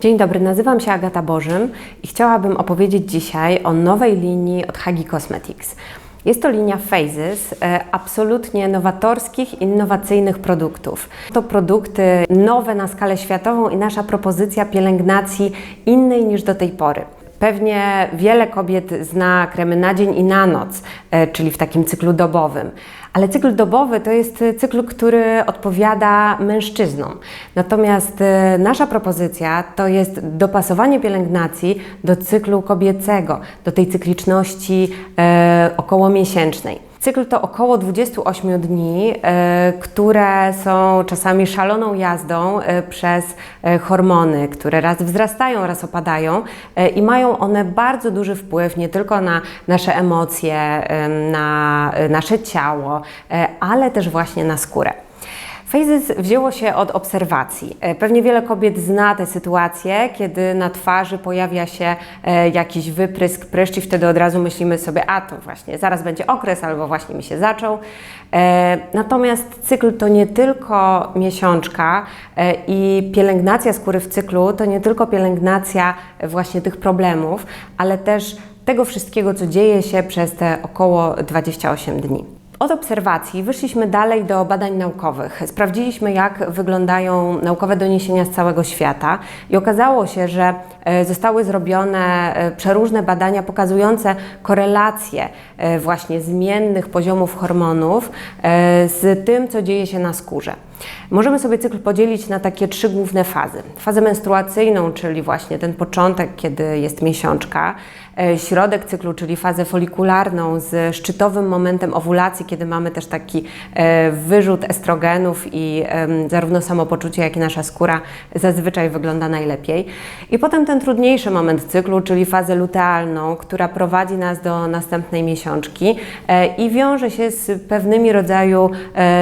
Dzień dobry, nazywam się Agata Bożym i chciałabym opowiedzieć dzisiaj o nowej linii od Hagi Cosmetics. Jest to linia Phases, e, absolutnie nowatorskich, innowacyjnych produktów. To produkty nowe na skalę światową i nasza propozycja pielęgnacji innej niż do tej pory. Pewnie wiele kobiet zna kremy na dzień i na noc, e, czyli w takim cyklu dobowym. Ale cykl dobowy to jest cykl, który odpowiada mężczyznom. Natomiast e, nasza propozycja to jest dopasowanie pielęgnacji do cyklu kobiecego, do tej cykliczności e, okołomiesięcznej. Cykl to około 28 dni, e, które są czasami szaloną jazdą e, przez e, hormony, które raz wzrastają, raz opadają i mają one bardzo duży wpływ nie tylko na nasze emocje, na nasze ciało, ale też właśnie na skórę. Phases wzięło się od obserwacji. E, Pewnie wiele kobiet zna tę sytuację, kiedy na twarzy pojawia się e, jakiś wyprysk, pryszcz i wtedy od razu myślimy sobie, a to właśnie zaraz będzie okres albo właśnie mi się zaczął. E, Natomiast cykl to nie tylko miesiączka i pielęgnacja skóry w cyklu to nie tylko pielęgnacja właśnie tych problemów, ale też tego wszystkiego, co dzieje się przez te około 28 dni. Od obserwacji wyszliśmy dalej do badań naukowych. Sprawdziliśmy, jak wyglądają naukowe doniesienia z całego świata i okazało się, że e, zostały zrobione e, przeróżne badania pokazujące korelacje e, właśnie zmiennych poziomów hormonów z tym, co dzieje się na skórze. Możemy sobie cykl podzielić na takie trzy główne fazy. Fazę menstruacyjną, czyli właśnie ten początek, kiedy jest miesiączka, e, środek cyklu, czyli fazę folikularną z szczytowym momentem owulacji, kiedy mamy też taki e, wyrzut estrogenów i zarówno samopoczucie, jak i nasza skóra zazwyczaj wygląda najlepiej. I potem ten trudniejszy moment cyklu, czyli fazę lutealną, która prowadzi nas do następnej miesiączki e, i wiąże się z pewnymi rodzaju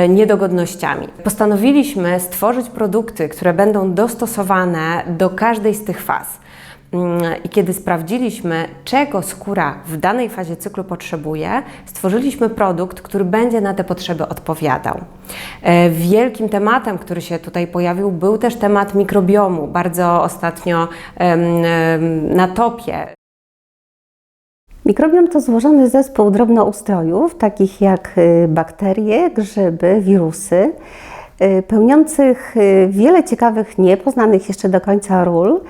niedogodnościami. Postanowiliśmy stworzyć produkty, które będą dostosowane do każdej z tych faz. Mm, I kiedy sprawdziliśmy, czego skóra w danej fazie cyklu potrzebuje, stworzyliśmy produkt, który będzie na te potrzeby odpowiadał. E, Wielkim tematem, który się tutaj pojawił, był też temat mikrobiomu, bardzo ostatnio na topie. Mikrobiom to złożony zespół drobnoustrojów, takich jak y, bakterie, grzyby, wirusy, pełniących y, wiele ciekawych, niepoznanych jeszcze do końca ról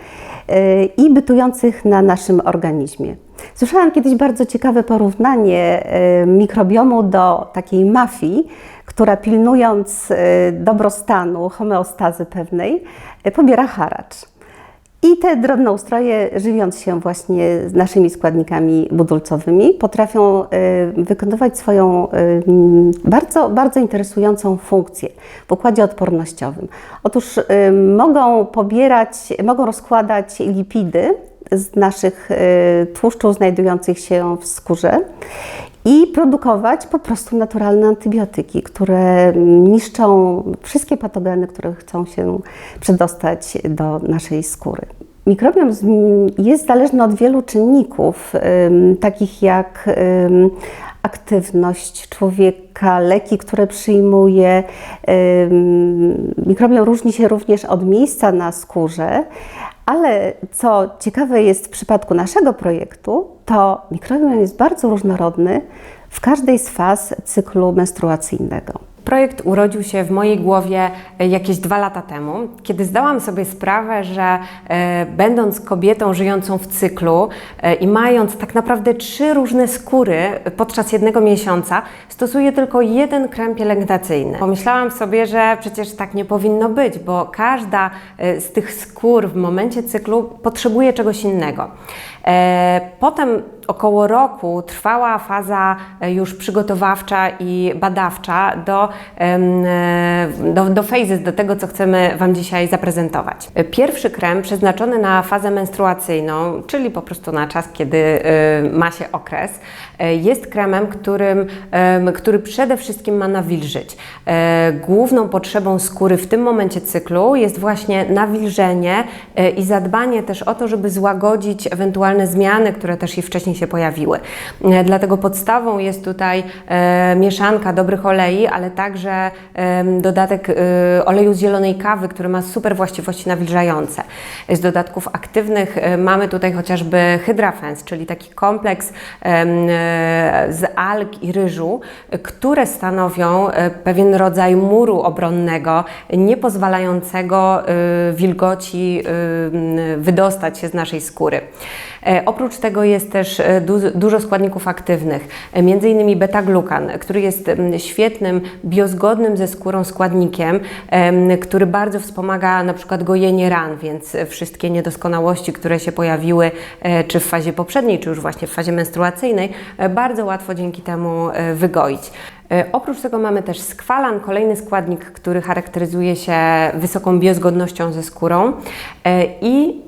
y, i bytujących na naszym organizmie. Słyszałam kiedyś bardzo ciekawe porównanie y, mikrobiomu do takiej mafii, która pilnując y, dobrostanu, homeostazy pewnej, y, pobiera haracz. I te drobnoustroje, żywiąc się właśnie z naszymi składnikami budulcowymi, potrafią y, wykonywać swoją y, bardzo, bardzo interesującą funkcję w układzie odpornościowym. Otóż y, mogą pobierać, mogą rozkładać lipidy z naszych tłuszczów znajdujących się w skórze i produkować po prostu naturalne antybiotyki, które niszczą wszystkie patogeny, które chcą się przedostać do naszej skóry. Mikrobiom jest zależny od wielu czynników, takich jak aktywność człowieka, leki, które przyjmuje. Mikrobiom różni się również od miejsca na skórze, ale co ciekawe jest w przypadku naszego projektu, to mikrobiom jest bardzo różnorodny w każdej z faz cyklu menstruacyjnego. Projekt urodził się w mojej głowie e, jakieś dwa lata temu, kiedy zdałam sobie sprawę, że e, będąc kobietą żyjącą w cyklu e, i mając tak naprawdę trzy różne skóry podczas jednego miesiąca, stosuję tylko jeden krem pielęgnacyjny. Pomyślałam sobie, że przecież tak nie powinno być, bo każda z tych skór w momencie cyklu potrzebuje czegoś innego. Potem około roku trwała faza e, już przygotowawcza i badawcza do, e, do, do phases, do tego, co chcemy Wam dzisiaj zaprezentować. E, Pierwszy krem przeznaczony na fazę menstruacyjną, czyli po prostu na czas, kiedy ma się okres, jest kremem, którym, który przede wszystkim ma nawilżyć. Główną potrzebą skóry w tym momencie cyklu jest właśnie nawilżenie i zadbanie też o to, żeby złagodzić ewentualne zmiany, które też i wcześniej się pojawiły. E, Dlatego podstawą jest tutaj e, mieszanka dobrych olei, ale także dodatek e, oleju z zielonej kawy, który ma super właściwości nawilżające. Z dodatków aktywnych mamy tutaj chociażby Hydrafens, czyli taki kompleks z alg i ryżu, które stanowią pewien rodzaj muru obronnego, nie pozwalającego wilgoci wydostać się z naszej skóry. E, Oprócz tego jest też e, du- dużo składników aktywnych, e, między innymi beta-glukan, który jest em, świetnym, biozgodnym ze skórą składnikiem, em, który bardzo wspomaga na przykład gojenie ran, więc wszystkie niedoskonałości, które się pojawiły czy w fazie poprzedniej, czy już właśnie w fazie menstruacyjnej, bardzo łatwo dzięki temu wygoić. Oprócz tego mamy też skwalan, kolejny składnik, który charakteryzuje się wysoką biozgodnością ze skórą i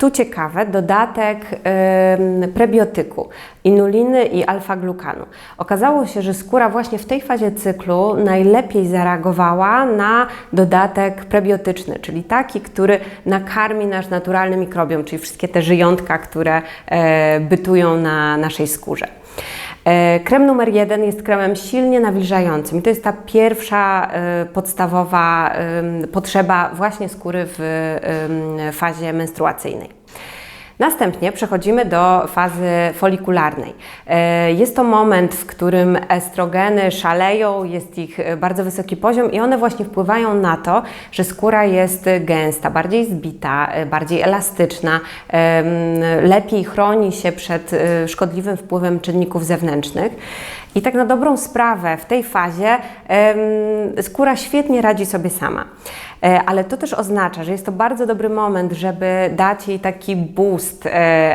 tu ciekawe, dodatek em, prebiotyku, inuliny i alfa-glukanu. Okazało się, że skóra właśnie w tej fazie cyklu najlepiej zareagowała na dodatek prebiotyczny, czyli taki, który nakarmi nasz naturalny mikrobiom, czyli wszystkie te żyjątka, które e, bytują na naszej skórze. E, Krem numer jeden jest kremem silnie nawilżającym to jest ta pierwsza e, podstawowa potrzeba właśnie skóry w fazie menstruacyjnej. Następnie przechodzimy do fazy folikularnej. E, Jest to moment, w którym estrogeny szaleją, jest ich e, bardzo wysoki poziom i one właśnie wpływają na to, że skóra jest gęsta, bardziej zbita, e, bardziej elastyczna, lepiej chroni się przed szkodliwym wpływem czynników zewnętrznych. I tak na dobrą sprawę w tej fazie skóra świetnie radzi sobie sama. E, Ale to też oznacza, że jest to bardzo dobry moment, żeby dać jej taki boost e,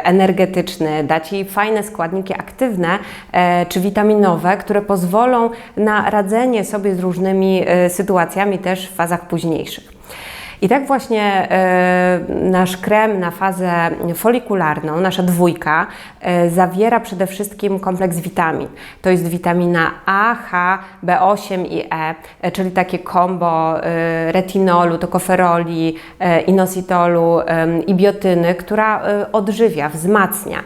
energetyczny, dać jej fajne składniki aktywne e, czy witaminowe, które pozwolą na radzenie sobie z różnymi sytuacjami też w fazach późniejszych. I tak właśnie e, nasz krem na fazę folikularną, nasza dwójka, e, zawiera przede wszystkim kompleks witamin. To jest witamina A, H, B8 i E, e, czyli takie kombo retinolu, tokoferoli, inositolu i biotyny, która odżywia, wzmacnia.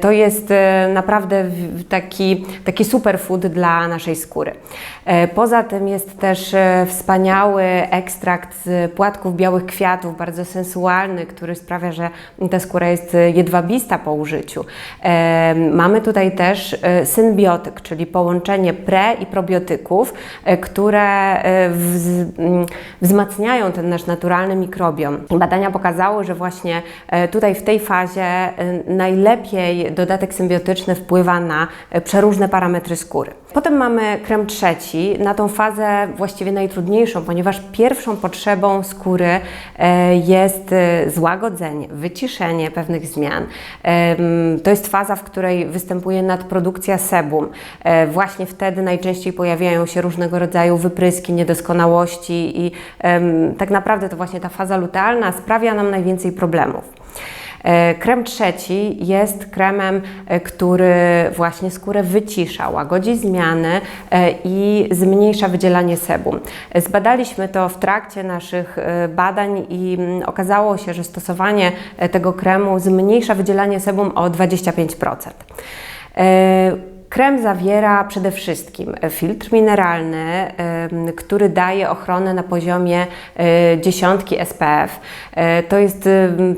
To jest naprawdę taki, taki superfood dla naszej skóry. Poza tym jest też wspaniały ekstrakt z płatków białych kwiatów, bardzo sensualny, który sprawia, że ta skóra jest e, jedwabista po użyciu. E, Mamy tutaj też e, symbiotyk, czyli połączenie pre i probiotyków, które e, wz, m, wzmacniają ten nasz naturalny mikrobiom. Badania pokazały, że właśnie tutaj w tej fazie najlepiej dodatek symbiotyczny wpływa na przeróżne parametry skóry. Potem mamy krem trzeci, na tą fazę właściwie najtrudniejszą, ponieważ pierwszą potrzebą skóry e, jest e, złagodzenie, wyciszenie pewnych zmian. To jest faza, w której występuje nadprodukcja sebum. E, Właśnie wtedy najczęściej pojawiają się różnego rodzaju wypryski, niedoskonałości i tak naprawdę to właśnie ta faza lutealna sprawia nam najwięcej problemów. E, Krem trzeci jest kremem, e, który właśnie skórę wycisza, łagodzi zmiany e, i zmniejsza wydzielanie sebum. Zbadaliśmy to w trakcie naszych badań i mm, okazało się, że stosowanie tego kremu zmniejsza wydzielanie sebum o 25%. E, Krem zawiera przede wszystkim filtr mineralny, który daje ochronę na poziomie e, dziesiątki SPF. E, To jest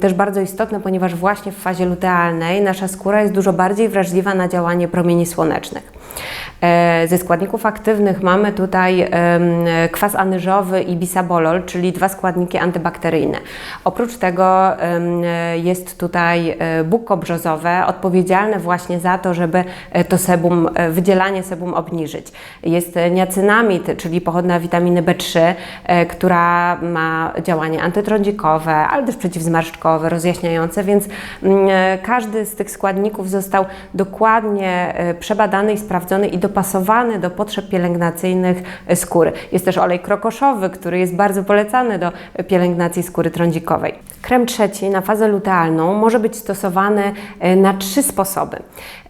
też bardzo istotne, ponieważ właśnie w fazie lutealnej nasza skóra jest dużo bardziej wrażliwa na działanie promieni słonecznych. E, Ze składników aktywnych mamy tutaj kwas anyżowy i bisabolol, czyli dwa składniki antybakteryjne. Oprócz tego jest tutaj e, bóbko brzozowe, odpowiedzialne właśnie za to, żeby e, to sebum, wydzielanie sebum obniżyć. Jest niacynamid, czyli pochodna witaminy B3, e, która ma działanie antytrądzikowe, ale też przeciwzmarszczkowe, rozjaśniające, więc mm, każdy z tych składników został dokładnie przebadany i sprawdzony i dopasowany do potrzeb pielęgnacyjnych skóry. Jest też olej krokoszowy, który jest bardzo polecany do pielęgnacji skóry trądzikowej. Krem trzeci na fazę lutealną może być stosowany e, na trzy sposoby.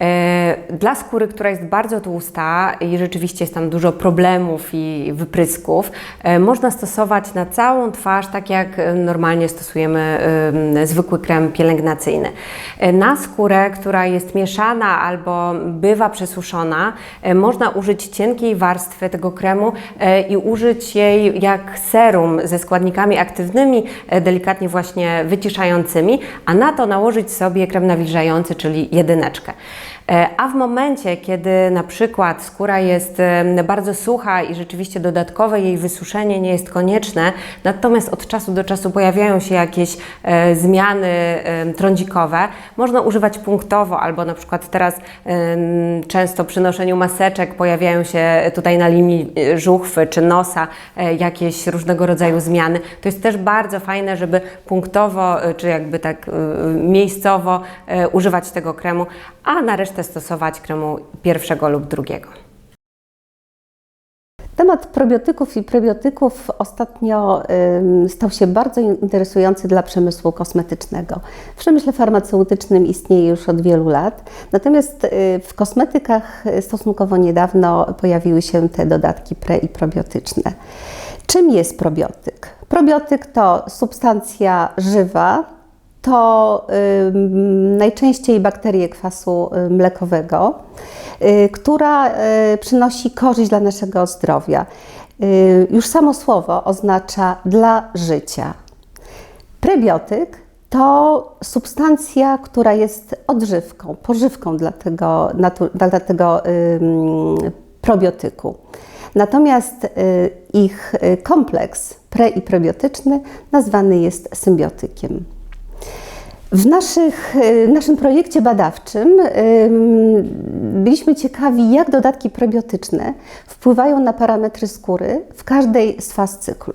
E, Dla skóry, która jest bardzo tłusta i rzeczywiście jest tam dużo problemów i wyprysków, e, można stosować na całą twarz, tak jak normalnie stosujemy zwykły krem pielęgnacyjny. Na skórę, która jest mieszana albo bywa przesuszona, można użyć cienkiej warstwy tego kremu e, i użyć jej jak serum ze składnikami aktywnymi, e, delikatnie właśnie wyciszającymi, a na to nałożyć sobie krem nawilżający, czyli jedyneczkę. E, A w momencie, kiedy na przykład skóra jest bardzo sucha i rzeczywiście dodatkowe jej wysuszenie nie jest konieczne, natomiast od czasu do czasu pojawiają się jakieś e, zmiany trądzikowe, można używać punktowo albo na przykład teraz często przy noszeniu maseczek pojawiają się tutaj na linii e, żuchwy czy nosa jakieś różnego rodzaju zmiany. To jest też bardzo fajne, żeby punktowo czy jakby tak miejscowo używać tego kremu, a na resztę stosować kremu pierwszego lub drugiego. Temat probiotyków i prebiotyków ostatnio stał się bardzo interesujący dla przemysłu kosmetycznego. W przemyśle farmaceutycznym istnieje już od wielu lat, natomiast y, w kosmetykach y, stosunkowo niedawno pojawiły się te dodatki pre i probiotyczne. Czym jest probiotyk? Probiotyk to substancja żywa, to najczęściej bakterie kwasu mlekowego, y, która y, przynosi korzyść dla naszego zdrowia. Y, już samo słowo oznacza dla życia. Prebiotyk to substancja, która jest odżywką, pożywką dla tego, dla tego probiotyku. Natomiast ich kompleks pre i prebiotyczny nazwany jest symbiotykiem. W naszych, y, naszym projekcie badawczym ym, byliśmy ciekawi, jak dodatki prebiotyczne wpływają na parametry skóry w każdej z faz cyklu.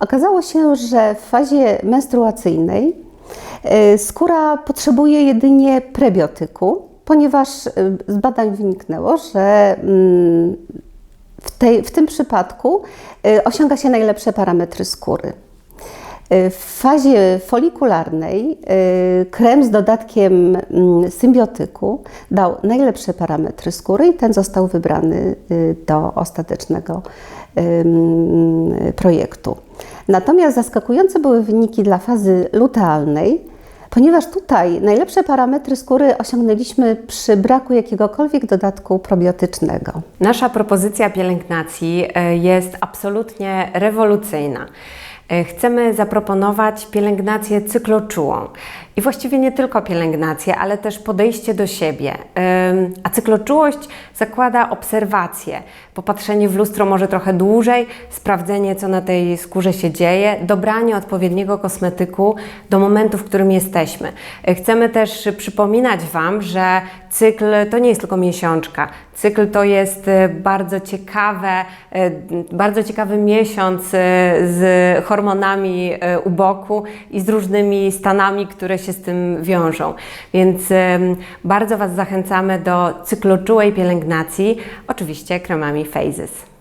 Okazało się, że w fazie menstruacyjnej y, skóra potrzebuje jedynie prebiotyku, ponieważ z badań wyniknęło, że mm, w, tej, w tym przypadku osiąga się najlepsze parametry skóry. Y, W fazie folikularnej y, krem z dodatkiem mm, symbiotyku dał najlepsze parametry skóry i ten został wybrany y, do ostatecznego projektu. Natomiast zaskakujące były wyniki dla fazy lutealnej, ponieważ tutaj najlepsze parametry skóry osiągnęliśmy przy braku jakiegokolwiek dodatku probiotycznego. Nasza propozycja pielęgnacji jest absolutnie rewolucyjna. E, Chcemy zaproponować pielęgnację cykloczułą. I właściwie nie tylko pielęgnację, ale też podejście do siebie. A cykloczułość zakłada obserwację, popatrzenie w lustro może trochę dłużej, sprawdzenie, co na tej skórze się dzieje, dobranie odpowiedniego kosmetyku do momentu, w którym jesteśmy. E, Chcemy też przypominać Wam, że cykl to nie jest tylko miesiączka. Cykl to jest e, bardzo ciekawe, e, bardzo ciekawy miesiąc e, z hormonami u boku i z różnymi stanami, które się z tym wiążą. Więc bardzo Was zachęcamy do cykloczułej pielęgnacji, oczywiście kremami Phases.